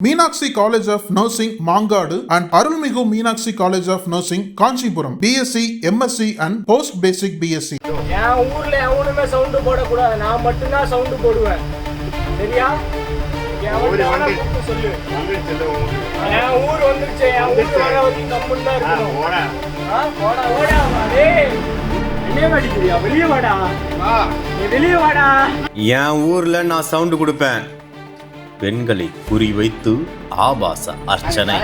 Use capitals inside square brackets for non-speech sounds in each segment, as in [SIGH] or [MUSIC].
Meenakshi college of nursing Mangadu and Arulmigu Meenakshi college of nursing Kanchipuram BSc MSc and post basic BSc என் ஊர்ல எவனுமே sound போடக்கூடாது. நான் மட்டும்தான் sound போடுவேன். சரியா? என் ஊர் வந்துருச்சு என் ஊர் வர வரைக்கும் கம்முன்னு தான் ஆ, இருக்கணும். போடா. ஆ, போடா ஓடா வெளியே வாடா என் ஊர்ல நான் சவுண்டு கொடுப்பேன். பெண்களை குறிவைத்து ஆபாச அர்ச்சனை.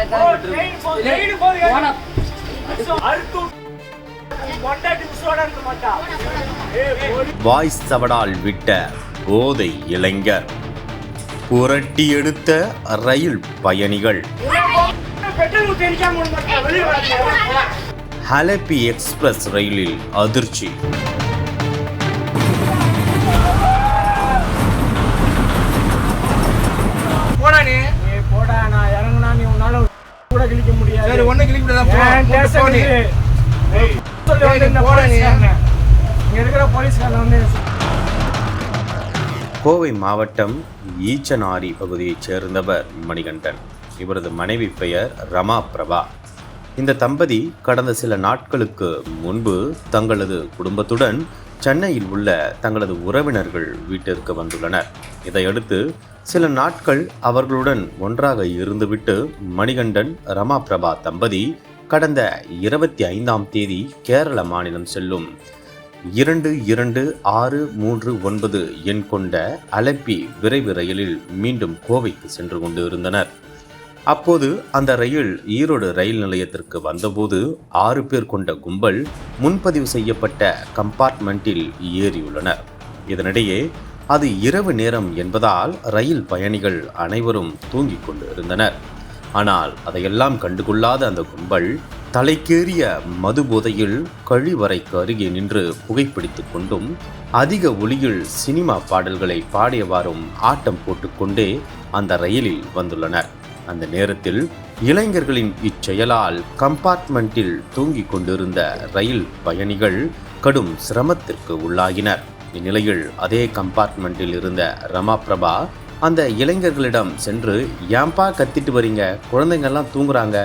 வாய்ஸ் வாய் சவடால் விட்ட போதை இளைஞர். புரட்டி எடுத்த ரயில் பயணிகள். ஹலப்பி எக்ஸ்பிரஸ் ரயிலில் அதிர்ச்சி. போடா நீ. போடா நான் இறங்குனா நீ உன்னால கூட கிழிக்க முடியாது சரி, ஒண்ணும் கிளிக்க முடியாதா? போ. நீ. முடியாது? ஏய், சொல்லி வந்து இந்த போடா நீ. இங்க இருக்கிற போலீஸ்காரன் வந்து கோவை மாவட்டம் ஈச்சனாரி பகுதியைச் சேர்ந்தவர் மணிகண்டன் இவரது மனைவி பெயர் ரமா பிரபா இந்த தம்பதி கடந்த சில நாட்களுக்கு முன்பு தங்களது குடும்பத்துடன் சென்னையில் உள்ள தங்களது உறவினர்கள் வீட்டிற்கு வந்துள்ளனர் இதையடுத்து சில நாட்கள் அவர்களுடன் ஒன்றாக இருந்துவிட்டு மணிகண்டன் ரமா பிரபா தம்பதி கடந்த இருபத்தி ஐந்தாம் தேதி கேரள மாநிலம் செல்லும். இரண்டு இரண்டு ஆறு மூன்று ஒன்பது எண் கொண்ட அலப்பி விரைவு ரயிலில் மீண்டும் கோவைக்கு சென்று கொண்டு இருந்தனர் அப்போது அந்த ரயில் ஈரோடு ரயில் நிலையத்திற்கு வந்தபோது ஆறு பேர் கொண்ட கும்பல் முன்பதிவு செய்யப்பட்ட கம்பார்ட்மெண்ட்டில் ஏறியுள்ளனர். இதனிடையே அது இரவு நேரம் என்பதால் ரயில் பயணிகள் அனைவரும் தூங்கிக் கொண்டு இருந்தனர் ஆனால் அதையெல்லாம் கண்டுகொள்ளாத அந்த கும்பல் தலைக்கேறிய மது போதையில் கழிவறைக்கு அருகே நின்று புகைப்பிடித்துக் கொண்டும் அதிக ஒளியில் சினிமா பாடல்களை பாடியவாறும் ஆட்டம் போட்டுக்கொண்டே அந்த ரயிலில் வந்துள்ளனர். அந்த நேரத்தில் இளைஞர்களின் இச்செயலால் கம்பார்ட்மெண்ட்டில் தூங்கிக் கொண்டிருந்த ரயில் பயணிகள் கடும் சிரமத்திற்கு உள்ளாகினர். இந்நிலையில் அதே கம்பார்ட்மெண்ட்டில் இருந்த ரமா பிரபா அந்த இளைஞர்களிடம் சென்று ஏன்பா கத்திட்டு வரீங்க குழந்தைங்கள்லாம் தூங்குறாங்க.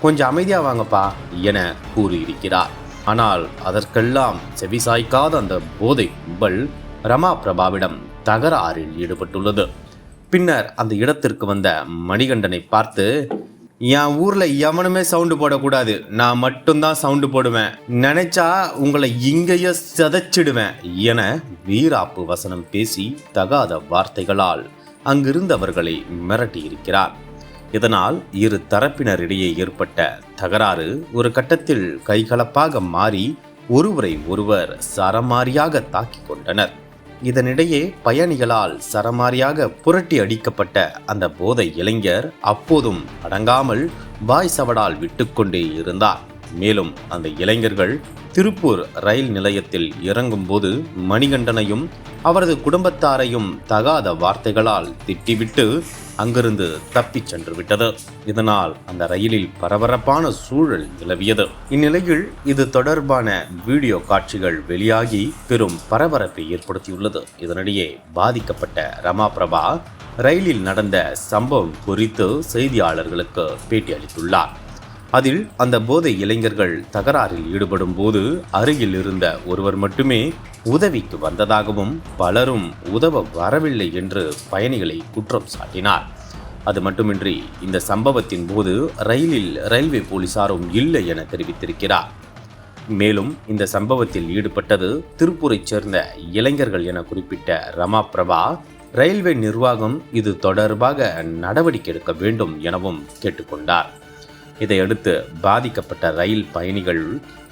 கொஞ்சம் அமைதியாக வாங்கப்பா என கூறியிருக்கிறார். ஆனால் அதற்கெல்லாம் செவிசாய்க்காத அந்த போதை கும்பல் ரமா பிரபாவிடம் தகராறில் ஈடுபட்டுள்ளது. பின்னர் அந்த இடத்திற்கு வந்த மணிகண்டனை பார்த்து என் ஊரில் எவனுமே சவுண்டு போடக்கூடாது. நான் மட்டும்தான் சவுண்டு போடுவேன். நினைச்சா உங்களை இங்கேயே சதைச்சிடுவேன் என வீராப்பு வசனம் பேசி தகாத வார்த்தைகளால் அங்கிருந்தவர்களை மிரட்டியிருக்கிறார். இதனால் இரு தரப்பினரிடையே ஏற்பட்ட தகராறு ஒரு கட்டத்தில் கைகலப்பாக மாறி ஒருவரை ஒருவர் சரமாரியாக தாக்கிக் கொண்டனர். இதனிடையே பயணிகளால் சரமாரியாக புரட்டி அடிக்கப்பட்ட அந்த போதை இளைஞர் அப்போதும் அடங்காமல் வாய் சவடால் விட்டுக்கொண்டே இருந்தார். மேலும் அந்த இளைஞர்கள் திருப்பூர் ரயில் நிலையத்தில் இறங்கும்போது மணிகண்டனையும் அவரது குடும்பத்தாரையும் தகாத வார்த்தைகளால் திட்டிவிட்டு அங்கிருந்து தப்பிச் சென்று விட்டது இதனால் அந்த ரயிலில் பரபரப்பான சூழல் நிலவியது. இந்நிலையில் இது தொடர்பான வீடியோ காட்சிகள் வெளியாகி பெரும் பரபரப்பை ஏற்படுத்தியுள்ளது. இதனிடையே பாதிக்கப்பட்ட ரமா பிரபா ரயிலில் நடந்த சம்பவம் குறித்து செய்தியாளர்களுக்கு பேட்டி அளித்துள்ளார் அதில் அந்த போதை இளைஞர்கள் தகராறில் ஈடுபடும் போது அருகில் இருந்த ஒருவர் மட்டுமே உதவிக்கு வந்ததாகவும் பலரும் உதவ வரவில்லை என்று பயணிகளை குற்றம் சாட்டினார். அது மட்டுமின்றி இந்த சம்பவத்தின் போது ரயிலில் ரயில்வே போலீசாரும் இல்லை என தெரிவித்திருக்கிறார். மேலும் இந்த சம்பவத்தில் ஈடுபட்டது திருப்பூரைச் சேர்ந்த இளைஞர்கள் என குறிப்பிட்ட ரமா பிரபா ரயில்வே நிர்வாகம் இது தொடர்பாக நடவடிக்கை எடுக்க வேண்டும் எனவும் கேட்டுக்கொண்டார். இதையடுத்து பாதிக்கப்பட்ட ரயில் பயணிகள்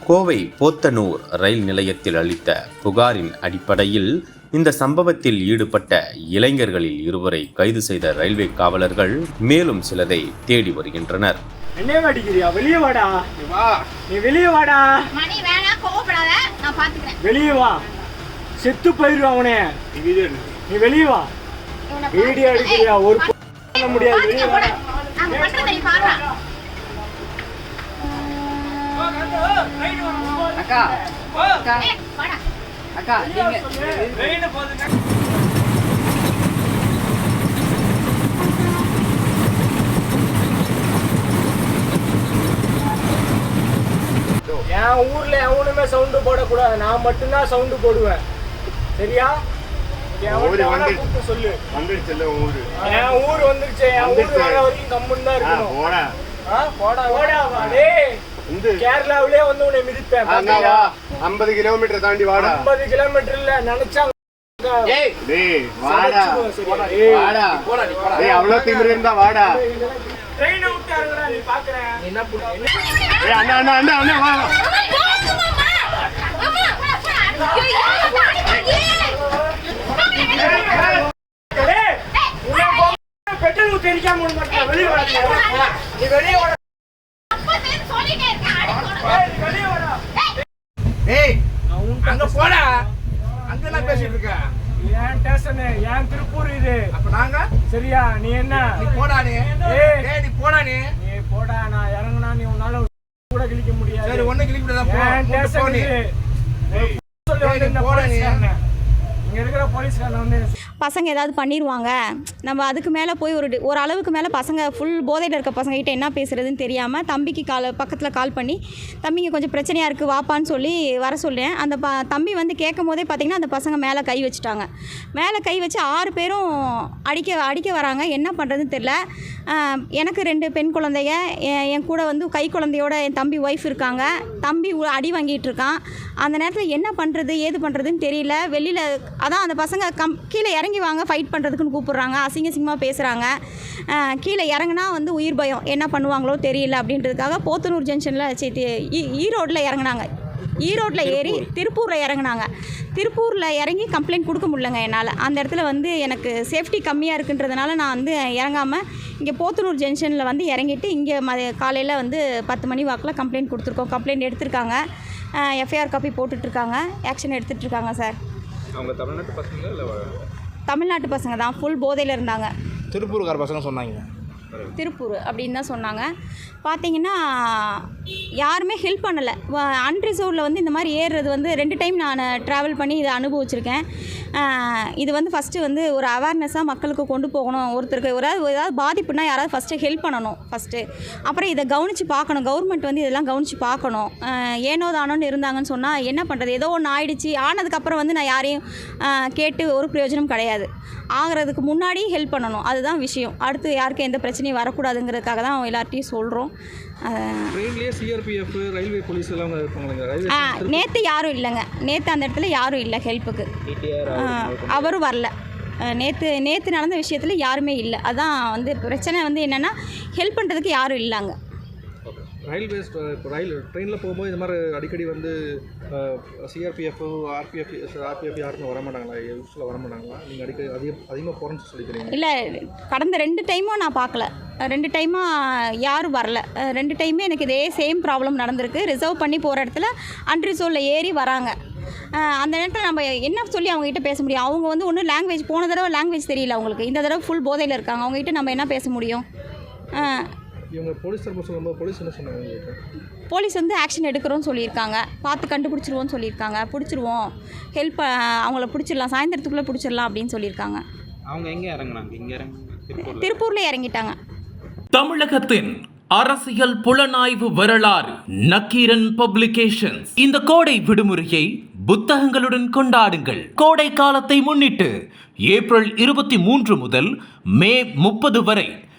கோவை போத்தனூர் ரயில் நிலையத்தில் அளித்த புகாரின் அடிப்படையில் இந்த சம்பவத்தில் ஈடுபட்ட இளைஞர்களில் இருவரை கைது செய்த ரயில்வே காவலர்கள் மேலும் சிலரை தேடி வருகின்றனர். வெளியே வாடா. நீ வா. நீ வெளியே வாடா. மணி வேணாம் கோவப்படாத. நான் பாத்துக்கிறேன். வெளியே வா. செத்து போயிருவான் அவனே. நீ வெளியே வா. வீடியோ எடுக்கிறியா? ஒரு முடியாது. அக்கா. அக்கா. அக்கா நீங்க என் ஊர்ல எவனுமே சவுண்டு போடக்கூடாது. நான் மட்டும்தான் சவுண்டு போடுவேன். சரியா? சொல்லு. வந்துருச்சு ஊரு. என் ஊர் வந்துருச்சு என் ஊர் வர வரைக்கும் கம்முன்னு தான் இருக்கும் போடா. போடா போடா. கேரளாவிலே வந்து உன்னை மிதிப்பேன் ஐம்பது கிலோமீட்டர் தாண்டி வாடா. ஐம்பது கிலோமீட்டர்ல நினைச்சா டேய் வாடா. வாடா. போடா நீ போடா. டேய் அவ்வளவு திமிரு இருந்தா வாடா. ட்ரெயினை விட்டாருங்கடா நீ பாக்குறேன் என்ன அண்ணா அண்ணா அண்ணா அண்ணா வா பெட்ரோல் ஊத்தி. வெளிய வாடா நீ. போடா. நீ வெளிய வாடா. சொல்லிட்டே இருக்கேன் ஏய், நீ வெளிய வாடா. டேய் நான் உன்கிட்ட அங்க போடா அங்க என்ன பேசிட்டு இருக்க. என் ஸ்டேஷனு, என் திருப்பூர் இது? அப்ப நாங்க? சரியா நீ என்ன? போடா நீ. ஏய், டேய் நீ போடா நீ. நீ போடா நான் இறங்குனா நீ உன்னால [LAUGHS] கூட கிழிக்க முடியாது. சரி ஒண்ணு போ. ஸ்டேஷன் நீ. சொல்லி நீ இந்த போடா நீ. போலீஸ்காரனை. இங்க இருக்கிற போலீஸ்காரன் வந்து பசங்க ஏதாவது பண்ணிடுவாங்க நம்ம அதுக்கு மேலே போய் ஒரு ஒரு அளவுக்கு மேலே பசங்க ஃபுல் போதையில் இருக்க பசங்க கிட்ட என்ன பேசுகிறதுன்னு தெரியாமல் தம்பிக்கு கால் பக்கத்தில் கால் பண்ணி தம்பிங்க கொஞ்சம் பிரச்சனையாக இருக்குது வாப்பான்னு சொல்லி வர சொல்லேன் அந்த ப தம்பி வந்து கேட்கும் போதே பார்த்தீங்கன்னா அந்த பசங்க மேலே கை வச்சுட்டாங்க. மேலே கை வச்சு ஆறு பேரும் அடிக்க அடிக்க வராங்க. என்ன பண்ணுறதுன்னு தெரில எனக்கு ரெண்டு பெண் குழந்தைய என் என் கூட வந்து கை குழந்தையோட என் தம்பி ஒய்ஃப் இருக்காங்க. தம்பி அடி வாங்கிட்டு இருக்கான். அந்த நேரத்தில் என்ன பண்ணுறது ஏது பண்ணுறதுன்னு தெரியல. வெளியில் அதான் அந்த பசங்க கம் கீழே இறங்கி வாங்க ஃபைட் பண்ணுறதுக்குன்னு கூப்பிட்றாங்க. அசிங்க அசிங்கமாக பேசுகிறாங்க கீழே இறங்குனா வந்து உயிர் பயம். என்ன பண்ணுவாங்களோ தெரியல அப்படின்றதுக்காக போத்தனூர் ஜங்ஷனில் சரி ஈரோட்டில் இறங்குனாங்க. ஈரோட்டில் ஏறி திருப்பூரில் இறங்குனாங்க. திருப்பூரில் இறங்கி கம்ப்ளைண்ட் கொடுக்க முடியலங்க என்னால். அந்த இடத்துல வந்து எனக்கு சேஃப்டி கம்மியாக இருக்குன்றதுனால நான் வந்து இறங்காமல் இங்கே போத்தனூர் ஜங்ஷனில் வந்து இறங்கிட்டு இங்கே ம காலையில் வந்து பத்து மணி வாக்கில் கம்ப்ளைண்ட் கொடுத்துருக்கோம். கம்ப்ளைண்ட் எடுத்திருக்காங்க. எஃப்ஐஆர் காப்பி போட்டுட்ருக்காங்க. ஆக்ஷன் எடுத்துகிட்டு இருக்காங்க சார் அவங்க தமிழ்நாட்டு பசங்க இல்ல தமிழ்நாட்டு பசங்க தான் ஃபுல் போதையில் இருந்தாங்க. திருப்பூர்கார பசங்க சொன்னாங்க. திருப்பூர் அப்படின்னு தான் சொன்னாங்க. பார்த்தீங்கன்னா யாருமே ஹெல்ப் பண்ணலை. அன்ரிசர்வில் வந்து இந்த மாதிரி ஏறுறது வந்து ரெண்டு டைம் நான் ட்ராவல் பண்ணி இதை அனுபவிச்சிருக்கேன். இது வந்து ஃபஸ்ட்டு வந்து ஒரு அவேர்னஸாக மக்களுக்கு கொண்டு போகணும். ஒருத்தருக்கு ஒரு ஏதாவது பாதிப்புனா யாராவது ஃபஸ்ட்டு ஹெல்ப் பண்ணணும் ஃபஸ்ட்டு அப்புறம் இதை கவனித்து பார்க்கணும். கவர்மெண்ட் வந்து இதெல்லாம் கவனித்து பார்க்கணும். ஏனோ தானோன்னு இருந்தாங்கன்னு சொன்னால் என்ன பண்ணுறது ஏதோ ஒன்று ஆயிடுச்சு. ஆனதுக்கப்புறம் வந்து நான் யாரையும் கேட்டு ஒரு பிரயோஜனம் கிடையாது. ஆகிறதுக்கு முன்னாடி ஹெல்ப் பண்ணணும். அதுதான் விஷயம். அடுத்து யாருக்கும் எந்த பிரச்சனையும் வரக்கூடாதுங்கிறதுக்காக தான் எல்லார்ட்டையும் சொல்கிறோம் சிஆர்பிஎஃப் ரயில்வே போலீஸ் எல்லாம் இருப்பாங்க ரயில்வே நேற்று யாரும் இல்லைங்க. நேற்று அந்த இடத்துல யாரும் இல்லை ஹெல்ப்புக்கு. அவரும் வரல. நேற்று நேற்று நடந்த விஷயத்தில் யாருமே இல்லை. அதான் வந்து பிரச்சனை வந்து என்னென்னா ஹெல்ப் பண்ணுறதுக்கு யாரும் இல்லைங்க. ரயில்வே இப்போ ரயில் ட்ரெயினில் போகும்போது இந்த மாதிரி அடிக்கடி வந்து சிஆர்பிஎஃப் ஆர்பிஎஃப் ஆர்பிஎஃப் யாருமே வர மாட்டாங்களா யூஸ்ஃபுல்லாக வர மாட்டாங்களா நீங்கள் அடிக்கடி அதிக அதிகமாக போகிறேன்னு சொல்லிக்கிறீங்க இல்லை கடந்த ரெண்டு டைமும் நான் பார்க்கல ரெண்டு டைமாக யாரும் வரல. ரெண்டு டைமே எனக்கு இதே சேம் ப்ராப்ளம் நடந்திருக்கு. ரிசர்வ் பண்ணி போகிற இடத்துல அன்ரிசர்வில் ஏறி வராங்க. அந்த நேரத்தில் நம்ம என்ன சொல்லி அவங்ககிட்ட பேச முடியும்? அவங்க வந்து ஒன்றும் லாங்குவேஜ் போன தடவை லாங்குவேஜ் தெரியல அவங்களுக்கு. இந்த தடவை ஃபுல் போதையில் இருக்காங்க. அவங்ககிட்ட நம்ம என்ன பேச முடியும்? இவங்க போலீஸ் தரப்பு சொல்லும்போது போலீஸ் என்ன சொன்னாங்க உங்களுக்கு? போலீஸ் வந்து ஆக்ஷன் எடுக்கிறோன்னு சொல்லியிருக்காங்க. பார்த்து கண்டுபிடிச்சிருவோன்னு சொல்லியிருக்காங்க. பிடிச்சிருவோம். ஹெல்ப் அவங்கள பிடிச்சிடலாம். சாயந்தரத்துக்குள்ளே பிடிச்சிடலாம் அப்படின்னு சொல்லியிருக்காங்க. அவங்க எங்கே இறங்குனாங்க? இங்கே இறங்க திருப்பூர்ல. திருப்பூரில் இறங்கிட்டாங்க. தமிழகத்தின் அரசியல் புலனாய்வு வரலாறு நக்கீரன் பப்ளிகேஷன்ஸ். இந்த கோடை விடுமுறையை புத்தகங்களுடன் கொண்டாடுங்கள். கோடை காலத்தை முன்னிட்டு ஏப்ரல் இருபத்தி மூன்று முதல் மே முப்பது வரை